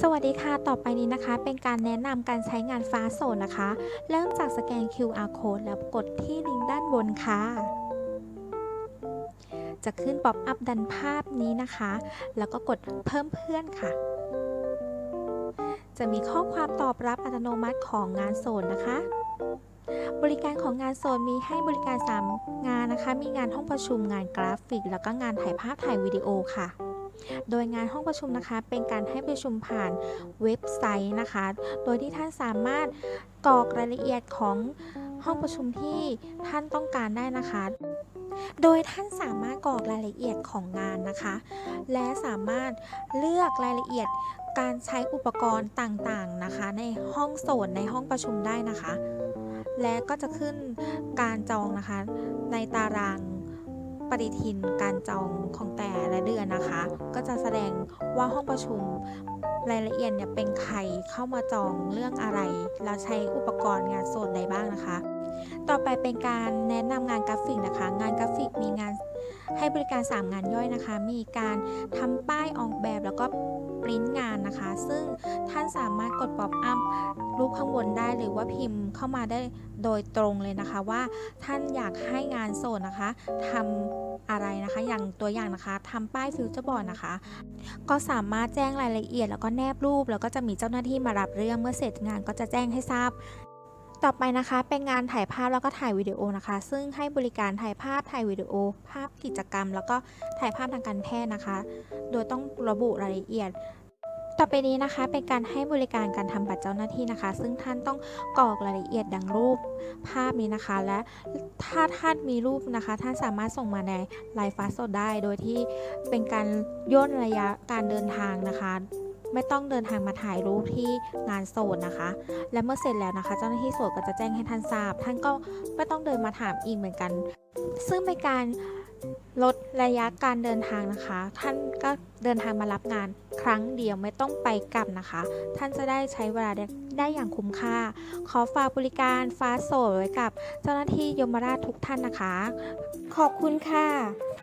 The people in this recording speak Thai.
สวัสดีค่ะ ต่อไปนี้นะคะ เป็นการแนะนำการใช้งานฟ้าโซนนะคะ เริ่มจากสแกน QR code แล้วกดที่ลิงก์ด้านบนค่ะ จะขึ้นป๊อปอัพดันภาพนี้นะคะ แล้วก็กดเพิ่มเพื่อนค่ะ จะมีข้อความตอบรับอัตโนมัติของงานโซนนะคะ บริการของงานโซนมีให้บริการ 3 งานนะคะ มีงานห้องประชุมงานกราฟิก แล้วก็งานถ่ายภาพถ่ายวิดีโอค่ะ โดยงานห้องประชุมนะคะ เป็นการให้ประชุมผ่านเว็บไซต์นะคะ โดยที่ท่านสามารถกรอกรายละเอียดของห้องประชุมที่ท่านต้องการได้นะคะ โดยท่านสามารถกรอกรายละเอียดของงานนะคะ และสามารถเลือกรายละเอียดการใช้อุปกรณ์ต่างๆนะคะ ในห้องโซนในห้องประชุมได้นะคะ และก็จะขึ้นการจองนะคะในตาราง ปฏิทินการจองของแต่ละเดือนนะคะ ก็จะแสดงว่าห้องประชุมรายละเอียดเนี่ยเป็นใครเข้ามาจองเรื่องอะไร แล้วใช้อุปกรณ์งานโซนใดบ้างนะคะ ต่อไปเป็นการแนะนำงานกราฟิกนะคะ งานกราฟิกมีงานให้บริการ 3 งานย่อยนะคะ มีการทำป้ายออกแบบแล้วก็ปริ้นงานนะคะ ซึ่งท่านสามารถกดป๊อปอัพรูปข้างบนได้หรือว่าพิมพ์เข้ามาได้โดยตรงเลยนะคะ ว่าท่านอยากให้งานโซนนะคะทำอะไรนะคะ อย่างตัวอย่างนะคะทำป้ายฟิวเจอร์บอร์ดนะคะ ก็สามารถแจ้งรายละเอียด แล้วก็แนบรูป แล้วก็จะมีเจ้าหน้าที่มารับเรื่องเมื่อเสร็จงานก็จะแจ้งให้ทราบ ต่อไปนะคะเป็นงานถ่ายภาพแล้วก็ถ่ายวิดีโอนะคะ ซึ่งให้บริการถ่ายภาพถ่ายวิดีโอ ภาพกิจกรรม แล้วก็ถ่ายภาพทางการแพทย์นะคะ โดยต้องระบุรายละเอียด ต่อไปนี้นะคะเป็นการให้บริการการทำบัตรเจ้าหน้าที่นะคะ ซึ่งท่านต้องกรอกรายละเอียดดังรูปภาพนี้นะคะ และถ้าท่านมีรูปนะคะ ท่านสามารถส่งมาในไลฟ์ฟาสดได้ โดยที่เป็นการย่นระยะการเดินทางนะคะ ไม่ต้องเดินทางมาถ่ายรูปที่งานโซนนะคะ และเมื่อเสร็จแล้วนะคะ เจ้าหน้าที่โสดก็จะแจ้งให้ท่านทราบ ท่านก็ไม่ต้องเดินมาถามอีกเหมือนกัน ซึ่งเป็นการลดระยะการเดินทางนะคะ ท่านก็เดินทางมารับงานครั้งเดียวไม่ต้องไปกลับนะคะ ท่านจะได้ใช้เวลาได้ได้อย่างคุ้มค่า ขอฝากบริการฟ้าโสดไว้กับเจ้าหน้าที่ยมราชทุกท่านนะคะ ขอบคุณค่ะ